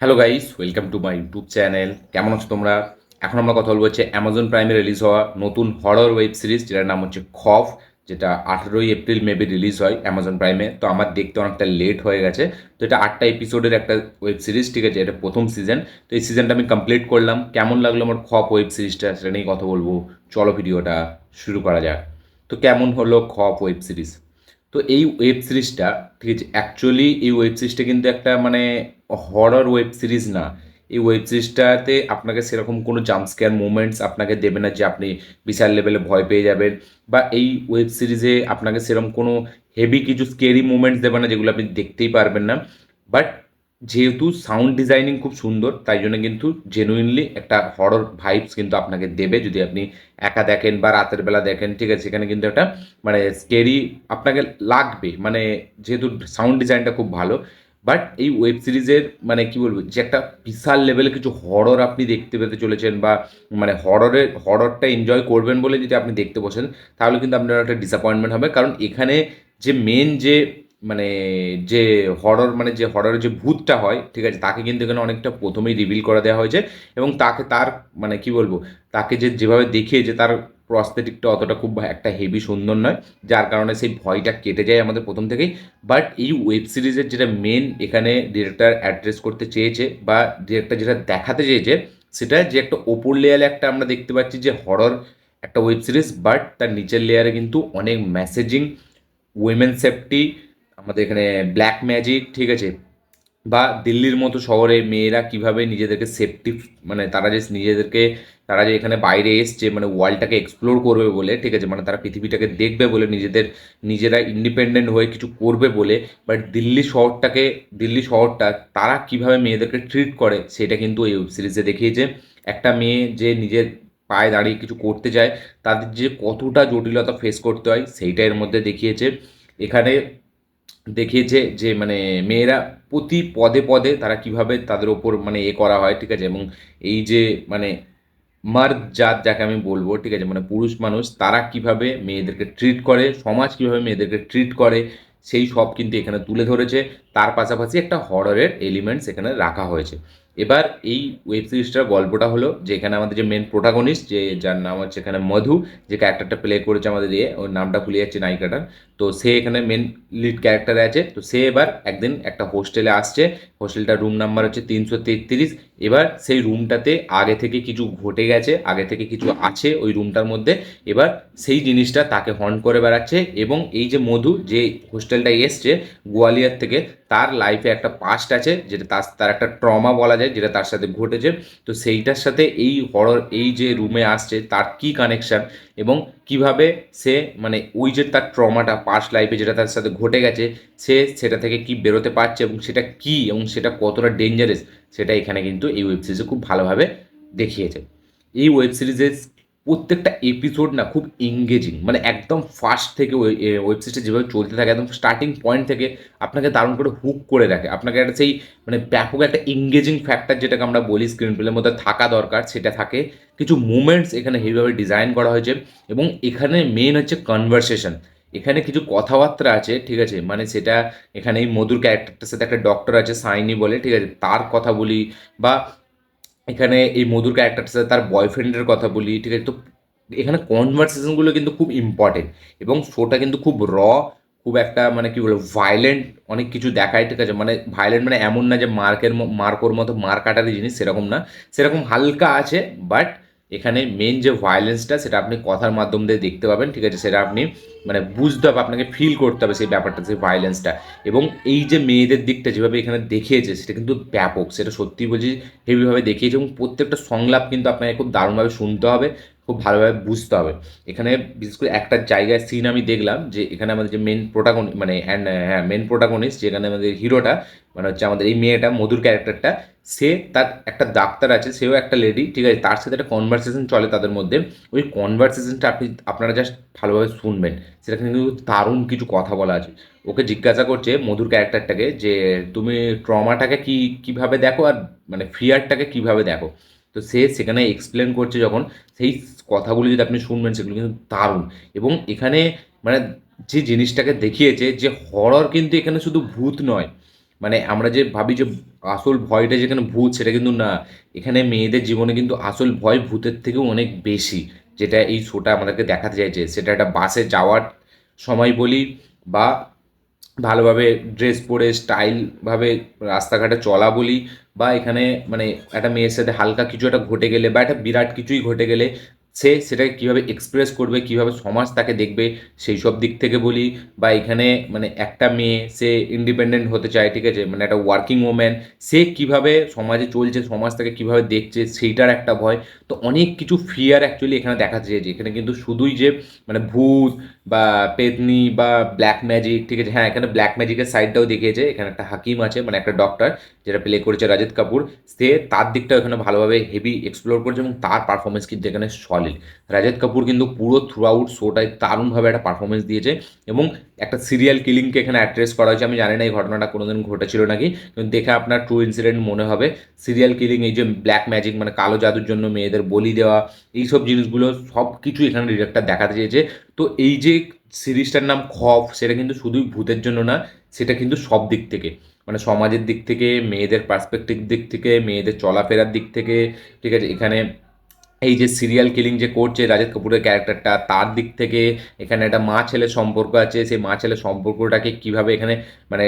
Hello guys welcome to my YouTube channel কেমন আছো তোমরা? এখন আমরা কথা বলব হচ্ছে অ্যামাজন প্রাইমে রিলিজ হওয়া নতুন হরর ওয়েব সিরিজ যেটার নাম হচ্ছে খফ যেটা আঠেরোই এপ্রিল মেবি রিলিজ হয় অ্যামাজন প্রাইমে তো আমার দেখতে অনেকটা লেট হয়ে গেছে। তো এটা আটটা এপিসোডের একটা ওয়েব সিরিজ ঠিক আছে? এটা প্রথম সিজন তো এই সিজনটা আমি কমপ্লিট করলাম। কেমন লাগল আমার খপ ওয়েব সিরিজটা সেটা নিয়ে কথা বলব। চলো ভিডিওটা শুরু করা যাক। তো কেমন হলো খপ ওয়েব সিরিজ তো এই ওয়েব সিরিজটা ঠিক আছে? অ্যাকচুয়ালি এই ওয়েব সিরিজটা কিন্তু একটা মানে হরর ওয়েব সিরিজ না, এই ওয়েব সিরিজটাতে আপনাকে সেরকম কোনো জাম্পস্কেয়ার মুভমেন্টস আপনাকে দেবে না যে আপনি বিশাল লেভেলে ভয় পেয়ে যাবেন বা এই ওয়েব সিরিজে আপনাকে সেরকম কোনো হেভি কিছু স্কেরি মুভমেন্টস দেবে না যেগুলো আপনি দেখতেই পারবেন না। বাট যেহেতু সাউন্ড ডিজাইনিং খুব সুন্দর, তাই জন্য কিন্তু জেনুইনলি একটা হরর ভাইবস কিন্তু আপনাকে দেবে। যদি আপনি একা দেখেন বা রাতের বেলা দেখেন, ঠিক আছে, সেখানে কিন্তু একটা মানে স্কেরি আপনাকে লাগবে। মানে যেহেতু সাউন্ড ডিজাইনটা খুব ভালো বাট এই ওয়েব সিরিজের মানে কি বলব, যে একটা বিশাল লেভেলে কিছু হরর আপনি দেখতে পেতে চলেছেন বা মানে হররের হররটা এনজয় করবেন বলে যদি আপনি দেখতে বসেন, তাহলে কিন্তু আপনার একটা ডিসঅ্যাপয়েন্টমেন্ট হবে। কারণ এখানে যে মেন যে মানে যে হরর মানে যে হররের যে ভূতটা হয়, ঠিক আছে, তাকে কিন্তু এখানে অনেকটা প্রথমেই রিভিল করে দেওয়া হয়েছে এবং তাকে তার মানে কি বলব, তাকে যে যেভাবে দেখিয়েছে, তার প্রস্থেটিকটা অতটা খুব একটা হেভি সুন্দর নয়, যার কারণে সেই ভয়টা কেটে যায় আমাদের প্রথম থেকেই। বাট এই ওয়েব সিরিজের যেটা মেন এখানে ডিরেক্টর অ্যাড্রেস করতে চেয়েছে বা ডিরেক্টর যেটা দেখাতে চেয়েছে, সেটা যে একটা ওপর লেয়ারে একটা আমরা দেখতে পাচ্ছি যে হরর একটা ওয়েব সিরিজ বাট তার নিচের লেয়ারে কিন্তু অনেক মেসেজিং উইমেন সেফটি আমাদের এখানে ব্ল্যাক ম্যাজিক ঠিক আছে? বা দিল্লির মতো শহরে মেয়েরা কীভাবে নিজেদেরকে সেফটি মানে তারা যে নিজেদেরকে, তারা যে এখানে বাইরে এসছে মানে ওয়ার্ল্ডটাকে এক্সপ্লোর করবে বলে, ঠিক আছে? মানে তারা পৃথিবীটাকে দেখবে বলে, নিজেদের, নিজেরা ইন্ডিপেন্ডেন্ট হয়ে কিছু করবে বলে বাট দিল্লি শহরটাকে, দিল্লি শহরটা তারা কীভাবে মেয়েদেরকে ট্রিট করে, সেটা কিন্তু এই ওয়েব সিরিজে দেখিয়েছে। একটা মেয়ে যে নিজের পায়ে দাঁড়িয়ে কিছু করতে চায়, তাদের যে কতটা জটিলতা ফেস করতে হয়, সেইটা এর মধ্যে দেখিয়েছে। এখানে দেখিয়েছে যে মানে মেয়েরা প্রতি পদে পদে তারা কীভাবে তাদের ওপর মানে এ করা হয়, ঠিক আছে? এবং এই যে মানে মার্দ জাত যাকে আমি বলব, ঠিক আছে? মানে পুরুষ মানুষ, তারা কীভাবে মেয়েদেরকে ট্রিট করে, সমাজ কীভাবে মেয়েদেরকে ট্রিট করে, সেই সব কিন্তু এখানে তুলে ধরেছে। তার পাশাপাশি একটা হররের এলিমেন্টস এখানে রাখা হয়েছে। এবার এই ওয়েব সিরিজটার গল্পটা হলো যে, এখানে আমাদের যে মেন প্রোটাগনিস্ট যে, যার নাম হচ্ছে এখানে মধু, যে ক্যারেক্টারটা প্লে করেছে আমাদের দিয়ে ওর নামটা ভুলে যাচ্ছে, নায়িকাটার। তো সে এখানে মেন লিড ক্যারেক্টারে আছে। তো সে এবার একদিন একটা হোস্টেলে আসছে। হোস্টেলটার রুম নাম্বার হচ্ছে তিনশো তেত্রিশ। এবার সেই রুমটাতে আগে থেকে কিছু ঘটে গেছে, আগে থেকে কিছু আছে ওই রুমটার মধ্যে। এবার সেই জিনিসটা তাকে হন্ট করে বেড়াচ্ছে এবং এই যে মধু, যে হোস্টেলটায় এসছে গোয়ালিয়র থেকে, তার লাইফে একটা পাস্ট আছে, যেটা তার তার একটা ট্রমা বলা যায়, যেটা তার সাথে ঘটেছে। তো সেইটার সাথে এই হরর এই যে রুমে আসছে, তার কি কানেকশান এবং কীভাবে সে মানে ওই যে তার ট্রমাটা পাস্ট লাইফে যেটা তার সাথে ঘটে গেছে, সে সেটা থেকে কি বেরোতে পারছে এবং সেটা কি এবং সেটা কতটা ডেঞ্জারাস সেটা এখানে কিন্তু এই ওয়েব সিরিজে খুব ভালোভাবে দেখিয়েছে। এই ওয়েব সিরিজের প্রত্যেকটা এপিসোড না খুব এঙ্গেজিং মানে একদম ফার্স্ট থেকে ওয়েব সিরিজটা যেভাবে চলতে থাকে, একদম স্টার্টিং পয়েন্ট থেকে আপনাকে দারুণ করে হুক করে রাখে। আপনাকে একটা সেই মানে ব্যাপক একটা এঙ্গেজিং ফ্যাক্টর যেটাকে আমরা বলি স্ক্রিন প্লের মধ্যে থাকা দরকার, সেটা থাকে। কিছু মুমেন্টস এখানে হেভিভাবে ডিজাইন করা হয়েছে এবং এখানে মেন হচ্ছে কনভারসেশন এখানে কিছু কথাবার্তা আছে, ঠিক আছে? মানে সেটা এখানে এই মধুর ক্যারেক্টারটার সাথে একটা ডক্টর আছে, সাইনি বলে, ঠিক আছে? তার কথা বলি বা এখানে এই মধুর ক্যারেক্টারটার সাথে তার বয়ফ্রেন্ডের কথা বলি, ঠিক আছে? তো এখানে কনভারসেশনগুলো কিন্তু খুব ইম্পর্টেন্ট এবং শোটা কিন্তু খুব র খুব একটা মানে কি বলব ভায়োলেন্ট অনেক কিছু দেখায়, ঠিক আছে? মানে ভায়োলেন্ট মানে এমন না যে মার্কের মার্কোর মতো মার কাটারি জিনিস, সেরকম না। সেরকম হালকা আছে বাট এখানে মেন যে ভায়োলেন্সটা সেটা আপনি কথার মাধ্যম দিয়ে দেখতে পাবেন, ঠিক আছে? সেটা আপনি মানে বুঝতে হবে, আপনাকে ফিল করতে হবে সেই ব্যাপারটা, সেই ভায়োলেন্সটা এবং এই যে মেয়েদের দিকটা যেভাবে এখানে দেখিয়েছে, সেটা কিন্তু ব্যাপক, সেটা সত্যি বলছি হেভিভাবে দেখিয়েছে এবং প্রত্যেকটা সংলাপ কিন্তু আপনাকে খুব দারুণভাবে শুনতে হবে। খুব ভালোভাবে বুঝতে হবে। এখানে বিশেষ করে একটা জায়গায় সিন আমি দেখলাম যে এখানে আমাদের যে মেন প্রোটাগন মানে হ্যাঁ মেন প্রোটাগনিস্ট যেখানে আমাদের হিরোটা মানে হচ্ছে আমাদের এই মেয়েটা, মধুর ক্যারেক্টারটা, সে তার একটা ডাক্তার আছে, সেও একটা লেডি ঠিক আছে? তার সাথে একটা কনভারসেশন চলে তাদের মধ্যে। ওই কনভারসেশনটা আপনি, আপনারা জাস্ট ভালোভাবে শুনবেন। সেটা কিন্তু দারুণ কিছু কথা বলা আছে। ওকে জিজ্ঞাসা করছে মধুর ক্যারেক্টারটাকে যে, তুমি ট্রমাটাকে কি, কীভাবে দেখো? আর মানে ফিয়ারটাকে কীভাবে দেখো? তো সে সেখানে এক্সপ্লেন করছে যখন, সেই কথাগুলি যদি আপনি শুনবেন, সেগুলো কিন্তু দারুণ। এবং এখানে মানে যে জিনিসটাকে দেখিয়েছে যে হরর কিন্তু এখানে শুধু ভূত নয়। মানে আমরা যে ভাবি যে আসল ভয়টা যেখানে ভূত, সেটা কিন্তু না। এখানে মেয়েদের জীবনে কিন্তু আসল ভয় ভূতের থেকেও অনেক বেশি। যেটা এই শোটা আমাদেরকে দেখাতে চাইছে। সেটা একটা বাসে যাওয়ার সময় বলি বা ভালোভাবে ড্রেস পরে স্টাইলভাবে রাস্তাঘাটে চলা বলি বা এখানে মানে একটা মেয়ের সাথে হালকা কিছু একটা ঘটে গেলে বা একটা বিরাট কিছুই ঘটে গেলে সে সেটাকে কীভাবে এক্সপ্রেস করবে, কীভাবে সমাজ তাকে দেখবে সেই সব দিক থেকে বলি। বা এখানে মানে একটা মেয়ে, সে ইন্ডিপেন্ডেন্ট হতে চায়, ঠিক আছে? মানে একটা ওয়ার্কিং ওম্যান সে কীভাবে সমাজে চলছে, সমাজ তাকে কীভাবে দেখছে, সেইটার একটা ভয়। তো অনেক কিছু ফিয়ার অ্যাকচুয়ালি এখানে দেখাতে চেয়েছে এখানে কিন্তু শুধুই যে মানে ভূত বা পেতনি বা ব্ল্যাক ম্যাজিক ঠিক আছে? হ্যাঁ এখানে ব্ল্যাক ম্যাজিকের সাইডটাও দেখিয়েছে। এখানে একটা হাকিম আছে মানে একটা ডক্টর যেটা প্লে করেছে রাজত কাপুর। সে তার দিকটাও এখানে ভালোভাবে হেভি এক্সপ্লোর করেছে এবং তার পারফরমেন্স কিন্তু এখানে সলিড রাজত কাপুর কিন্তু পুরো থ্রু আউট শোটায় দারুণভাবে একটা পারফরমেন্স দিয়েছে এবং একটা সিরিয়াল কিলিংকে এখানে অ্যাড্রেস করা হয়েছে। আমি জানি না এই ঘটনাটা কোনোদিন ঘটেছিল নাকি, কিন্তু দেখে আপনার ট্রু ইনসিডেন্ট মনে হবে। সিরিয়াল কিলিং এই যে ব্ল্যাক ম্যাজিক মানে কালো জাদুর জন্য মেয়েদের বলি দেওয়া, এইসব জিনিসগুলো সব কিছু এখানে ডিরেক্টর দেখাতে চেয়েছে। তো এই যে সিরিজটার নাম খফ, সেটা কিন্তু শুধুই ভূতের জন্য না, সেটা কিন্তু সব দিক থেকে। মানে সমাজের দিক থেকে, মেয়েদের পার্সপেক্টিভ দিক থেকে, মেয়েদের চলাফেরার দিক থেকে, ঠিক আছে? এখানে এই যে সিরিয়াল কিলিং যে করছে রাজেশ কাপুরের ক্যারেক্টারটা তার দিক থেকে এখানে একটা মা ছেলে সম্পর্ক আছে, সেই মা ছেলে সম্পর্কটাকে কীভাবে এখানে মানে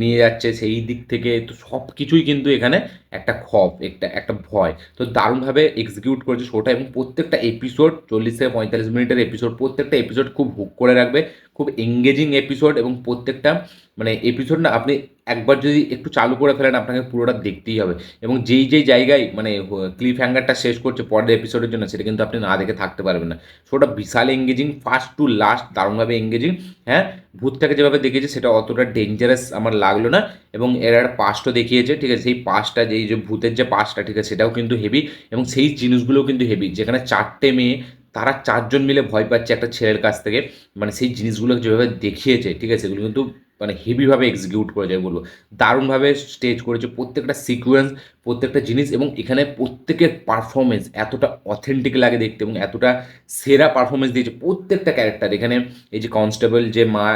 নিয়ে যাচ্ছে, সেই দিক থেকে তো সব কিছুই কিন্তু এখানে একটা খপ একটা একটা ভয়। তো দারুণভাবে এক্সিকিউট করেছে শোটা এবং প্রত্যেকটা এপিসোড চল্লিশ থেকে পঁয়তাল্লিশ মিনিটের এপিসোড প্রত্যেকটা এপিসোড খুব হুক করে রাখবে। খুব এঙ্গেজিং এপিসোড এবং প্রত্যেকটা মানে এপিসোড না আপনি একবার যদি একটু চালু করে ফেলেন, আপনাকে পুরোটা দেখতেই হবে। এবং যেই যেই জায়গায় মানে ক্লিফ হ্যাঙ্গারটা শেষ করছে পরের এপিসোডের জন্য, সেটা কিন্তু আপনি না দেখে থাকতে পারবেন না। শোটা বিশাল এঙ্গেজিং ফার্স্ট টু লাস্ট দারুণভাবে এঙ্গেজিং হ্যাঁ? ভূতটাকে যেভাবে দেখিয়েছে সেটা অতটা ডেঞ্জারাস আমার লাগল না। এবং এর একটা পাস্টও দেখিয়েছে, ঠিক আছে? সেই পাস্টটা যেই যে ভূতের যে পাস্টটা ঠিক আছে? সেটাও কিন্তু হেভি এবং সেই জিনিসগুলোও কিন্তু হেভি যেখানে চারটে মেয়ে তারা চারজন মিলে ভয় পাচ্ছে একটা ছেলের কাছ থেকে। মানে সেই জিনিসগুলো যেভাবে দেখিয়েছে, ঠিক আছে সেগুলো কিন্তু মানে হেভিভাবে এক্সিকিউট করে যায় বলব। দারুণভাবে স্টেজ করেছে প্রত্যেকটা সিকোয়েন্স প্রত্যেকটা জিনিস এবং এখানে প্রত্যেকের পারফরমেন্স এতটা অথেন্টিক লাগে দেখতে এবং এতটা সেরা পারফরমেন্স দিয়েছে প্রত্যেকটা ক্যারেক্টার এখানে এই যে কনস্টেবল যে মা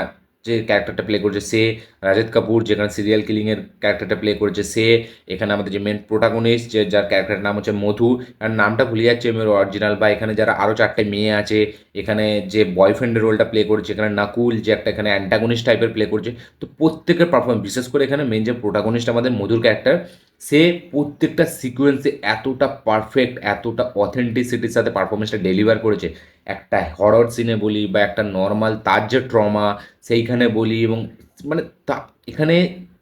যে ক্যারেক্টারটা প্লে করছে সে রাজত কাপুর যেখানে সিরিয়াল কিলিংয়ের ক্যারেক্টারটা প্লে করছে সে, এখানে আমাদের যে মেন প্রোটাগনিস্ট যে যার ক্যারেক্টারের নাম হচ্ছে মধু আর নামটা ভুলে যাচ্ছে আমি অরিজিনাল বা এখানে যারা আরও চারটে মেয়ে আছে, এখানে যে বয়ফ্রেন্ডের রোলটা প্লে করছে, এখানে নাকুল, যে একটা এখানে অ্যান্টাগনিস্ট টাইপের প্লে করছে, তো প্রত্যেকের পারফরমেন্স বিশেষ করে এখানে মেন যে প্রোটাগনিস্ট আমাদের মধুর ক্যারেক্টার সে প্রত্যেকটা সিকোয়েন্সে এতটা পারফেক্ট এতটা অথেন্টিসিটির সাথে পারফরমেন্সটা ডেলিভার করেছে। একটা হরর সিনে বলি বা একটা নর্মাল তার যে ট্রমা সেইখানে বলি এবং মানে তা এখানে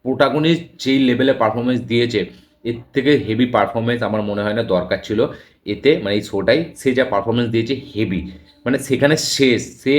প্রোটাগনিস্ট যেই লেভেলে পারফরমেন্স দিয়েছে, এর থেকে হেভি পারফরমেন্স আমার মনে হয় না দরকার ছিল। এতে মানে এই শোটাই সে যা পারফরমেন্স দিয়েছে হেভি মানে সেখানে শেষ, সে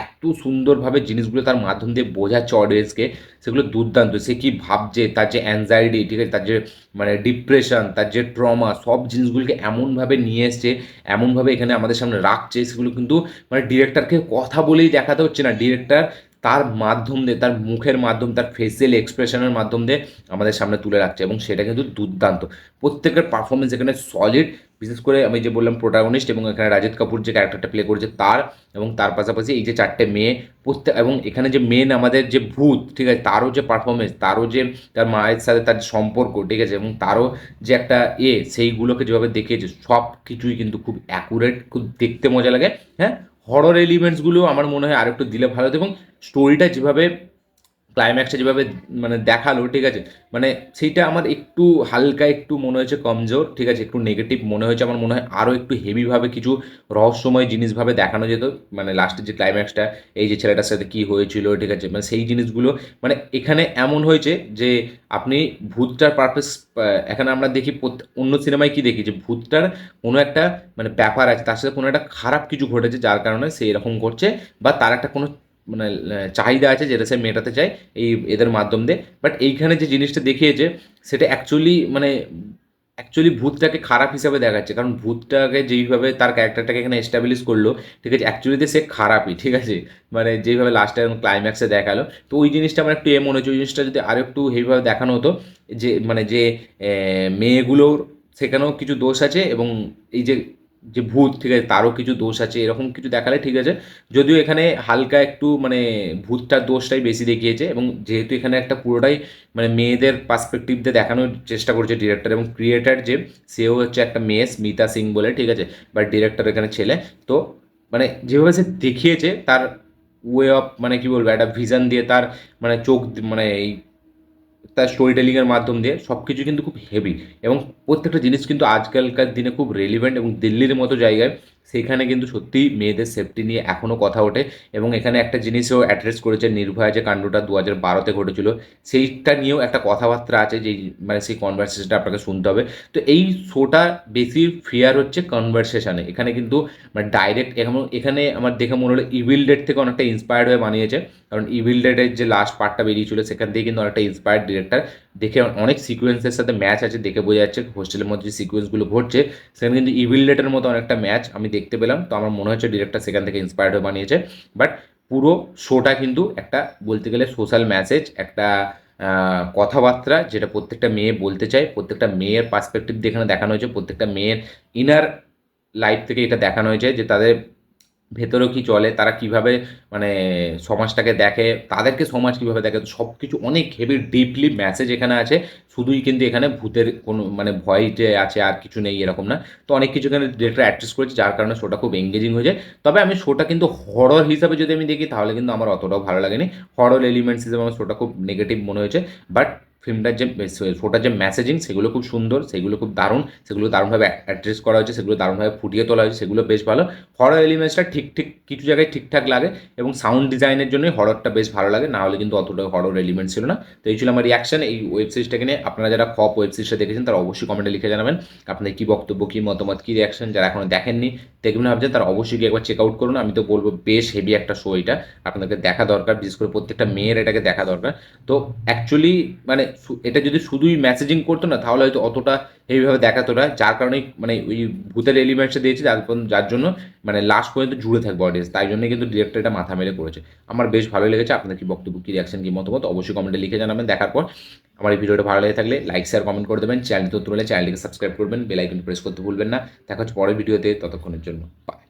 এত সুন্দরভাবে জিনিসগুলো তার মাধ্যম দিয়ে বোঝাচ্ছে অডিয়েন্সকে সেগুলো দুর্দান্ত। সে কী ভাবছে, তার যে অ্যাংজাইটি ঠিক আছে? তার যে মানে ডিপ্রেশন তার যে ট্রমা সব জিনিসগুলোকে এমনভাবে নিয়ে এসছে, এমনভাবে এখানে আমাদের সামনে রাখছে, সেগুলো কিন্তু মানে ডিরেক্টরকে কথা বলেই দেখাতে হচ্ছে না। ডিরেক্টর তার মাধ্যম দিয়ে, তার মুখের মাধ্যম, তার ফেসিয়াল এক্সপ্রেশনের মাধ্যম দিয়ে আমাদের সামনে তুলে রাখছে এবং সেটা কিন্তু দুর্দান্ত। প্রত্যেকের পারফরমেন্স এখানে সলিড বিশেষ করে আমি যে বললাম প্রোটাগনিস্ট এবং এখানে রাজত কাপুর যে ক্যারেক্টারটা প্লে করেছে তার এবং তার পাশাপাশি এই যে চারটে মেয়ে প্রত্যেক এবং এখানে যে মেন আমাদের যে ভূত, ঠিক আছে, তারও যে পারফরমেন্স তারও যে তার মায়ের সাথে তার সম্পর্ক, ঠিক আছে, এবং তারও যে একটা এ, সেইগুলোকে যেভাবে দেখিয়েছে সব কিছুই কিন্তু খুব অ্যাকুরেট খুব দেখতে মজা লাগে হ্যাঁ? হরর এলিমেন্টসগুলো আমার মনে হয় আরেকটু দিলে ভালো হতো এবং স্টোরিটা যেভাবে ক্লাইম্যাক্সটা যেভাবে মানে দেখাল, ঠিক আছে? মানে সেইটা আমার একটু হালকা, একটু মনে হয়েছে কমজোর, ঠিক আছে? একটু নেগেটিভ মনে হয়েছে, আমার মনে হয় আরও একটু হেভিভাবে কিছু রহস্যময় জিনিসভাবে দেখানো যেত। মানে লাস্টের যে ক্লাইম্যাক্সটা এই যে ছেলেটার সাথে কী হয়েছিল, ঠিক আছে? মানে সেই জিনিসগুলো মানে এখানে এমন হয়েছে যে আপনি ভূতটার পারপাস এখানে আমরা দেখি অন্য সিনেমায় কি দেখি? যে ভূতটার কোনো একটা মানে ব্যাপার আছে, তার সাথে কোনো একটা খারাপ কিছু ঘটেছে, যার কারণে সে এরকম করছে, বা তার একটা কোনো মানে চাহিদা আছে যেটা সে মেটাতে চায় এই এদের মাধ্যম দিয়ে। বাট এইখানে যে জিনিসটা দেখিয়েছে, সেটা অ্যাকচুয়ালি মানে অ্যাকচুয়ালি ভূতটাকে খারাপ হিসাবে দেখাচ্ছে। কারণ ভূতটাকে যেইভাবে তার ক্যারেক্টারটাকে এখানে এস্টাবলিশ করল, ঠিক আছে অ্যাকচুয়ালিতে সে খারাপই, ঠিক আছে? মানে যেইভাবে লাস্টে ক্লাইম্যাক্সে দেখাল। তো ওই জিনিসটা আমার একটু এ মনে হচ্ছে ওই জিনিসটা যদি আরও একটু হেভিভাবে দেখানো হতো, যে মানে যে মেয়েগুলোর সেখানেও কিছু দোষ আছে এবং এই যে যে ভূত, ঠিক আছে, তারও কিছু দোষ আছে, এরকম কিছু দেখালে ঠিক আছে। যদিও এখানে হালকা একটু মানে ভূতটার দোষটাই বেশি দেখিয়েছে এবং যেহেতু এখানে একটা পুরোটাই মানে মেয়েদের পার্সপেক্টিভ দিয়ে দেখানোর চেষ্টা করেছে ডিরেক্টর এবং ক্রিয়েটার যে, সেও হচ্ছে একটা মেয়ে, স্মিতা সিং বলে, ঠিক আছে বাট ডিরেক্টর এখানে ছেলে। তো মানে যেভাবে সে দেখিয়েছে, তার ওয়ে অফ মানে কি বলব, একটা ভিশন দিয়ে তার মানে চোখ মানে এই তার স্টোরি টেলিংয়ের মাধ্যম দিয়ে সব কিছু কিন্তু খুব হেভি এবং প্রত্যেকটা জিনিস কিন্তু আজকালকার দিনে খুব রেলিভেন্ট এবং দিল্লির মতো জায়গায় সেখানে কিন্তু সত্যিই মেয়েদের সেফটি নিয়ে এখনও কথা ওঠে এবং এখানে একটা জিনিসও অ্যাড্রেস করেছে নির্ভয়া যে কাণ্ডটা দু হাজার বারোতে ঘটেছিল, সেইটা নিয়েও একটা কথাবার্তা আছে যেই মানে সেই কনভারসেশনটা আপনাকে শুনতে হবে। তো এই শোটা বেশি ফিয়ার হচ্ছে কনভারসেশনে এখানে কিন্তু মানে ডাইরেক্ট এখন, এখানে আমার দেখে মনে হলো ইভিল ডেট থেকে অনেকটা ইন্সপায়ার্ড হয়ে বানিয়েছে। কারণ ইভিল ডেটের যে লাস্ট পার্টটা বেরিয়েছিল, সেখান থেকে কিন্তু অনেকটা ইন্সপায়ার্ড ডিরেক্টর দেখে অনেক সিকোয়েন্সের সাথে ম্যাচ আছে, দেখে বোঝা যাচ্ছে হোস্টেলের মধ্যে যে সিকোয়েন্সগুলো ঘটছে, সেখানে কিন্তু ইভিল ডেটের মতো অনেকটা ম্যাচ আমি দেখতে পেলাম। তো আমার মনে হচ্ছে ডিরেক্টর সেখান থেকে ইন্সপায়ার্ড হয়ে বানিয়েছে। বাট পুরো শোটা কিন্তু একটা বলতে গেলে সোশ্যাল মেসেজ একটা কথাবার্তা যেটা প্রত্যেকটা মেয়ে বলতে চায়, প্রত্যেকটা মেয়ের পার্সপেক্টিভ দিয়ে এখানে দেখানো হয়েছে, প্রত্যেকটা মেয়ের ইনার লাইফ থেকে এটা দেখানো হয়েছে যে তাদের ভেতরেও কি চলে, তারা কীভাবে মানে সমাজটাকে দেখে, তাদেরকে সমাজ কীভাবে দেখে সব কিছু অনেক হেভি ডিপলি মেসেজ এখানে আছে। শুধুই কিন্তু এখানে ভূতের কোনো মানে ভয় যে আছে আর কিছু নেই এরকম না। তো অনেক কিছু এখানে ডিরেক্টর অ্যাড্রেস করেছে, যার কারণে শোটা খুব এঙ্গেজিং হয়ে যায় তবে আমি শোটা কিন্তু হরর হিসাবে যদি আমি দেখি, তাহলে কিন্তু আমার অতটাও ভালো লাগেনি। হরর এলিমেন্টস হিসেবে আমার শোটা খুব নেগেটিভ মনে হয়েছে। বাট ফিল্মটার যে শোটার যে মেসেজিং সেগুলো খুব সুন্দর, সেগুলো খুব দারুণ, সেগুলো দারুণভাবে অ্যাড্রেস করা হয়েছে, সেগুলো দারুণভাবে ফুটিয়ে তোলা হয়েছে, সেগুলো বেশ ভালো। হরর এলিমেন্টসটা ঠিক ঠিক কিছু জায়গায় ঠিকঠাক লাগে এবং সাউন্ড ডিজাইনের জন্যই হররটা বেশ ভালো লাগে, না হলে কিন্তু অতটা হরর এলিমেন্ট ছিল না। তো এই ছিল আমার রিয়াকশন এই ওয়েব সিরিজটাকে নিয়ে। আপনারা যারা খপ ওয়েব সিরিজটা দেখেছেন, তারা অবশ্যই কমেন্টে লিখে জানাবেন, আপনাদের কী বক্তব্য, কী মতামত, কী রিয়াকশন যারা এখনও দেখেননি, দেখবেন ভাবছেন তারা অবশ্যই গিয়ে একবার চেক আউট করুন। আমি তো বলব বেশ হেভি একটা শো এটা। আপনাদেরকে দেখা দরকার, বিশেষ করে প্রত্যেকটা মেয়ের এটাকে দেখা দরকার। তো অ্যাকচুয়ালি মানে এটা যদি শুধুই মেসেজিং করতো না, তাহলে হয়তো অতটা হেভিভাবে দেখাতো না। যার কারণে মানে ওই ভূতের এলিমেন্টসটা দিয়েছে, যার যার জন্য মানে লাস্ট পর্যন্ত জুড়ে থাকবে অডিয়েন্স তাই জন্য কিন্তু ডিরেক্টর এটা মাথা মেরে করেছে। আমার বেশ ভালো লেগেছে। আপনার কি বক্তব্য, কি রিয়াকশন কি মতামত অবশ্যই কমেন্টে লিখে জানাবেন। দেখার পর আমার এই ভিডিওটা ভালো লেগে থাকলে লাইক শেয়ার কমেন্ট করে দেবেন। চ্যানেল তথ্য হলে চ্যানেলটিকে সাবস্ক্রাইব করবেন বেল আইকন প্রেস করতে ভুলবেন না। দেখা হচ্ছে পরের ভিডিওতে ততক্ষণের জন্য। বাই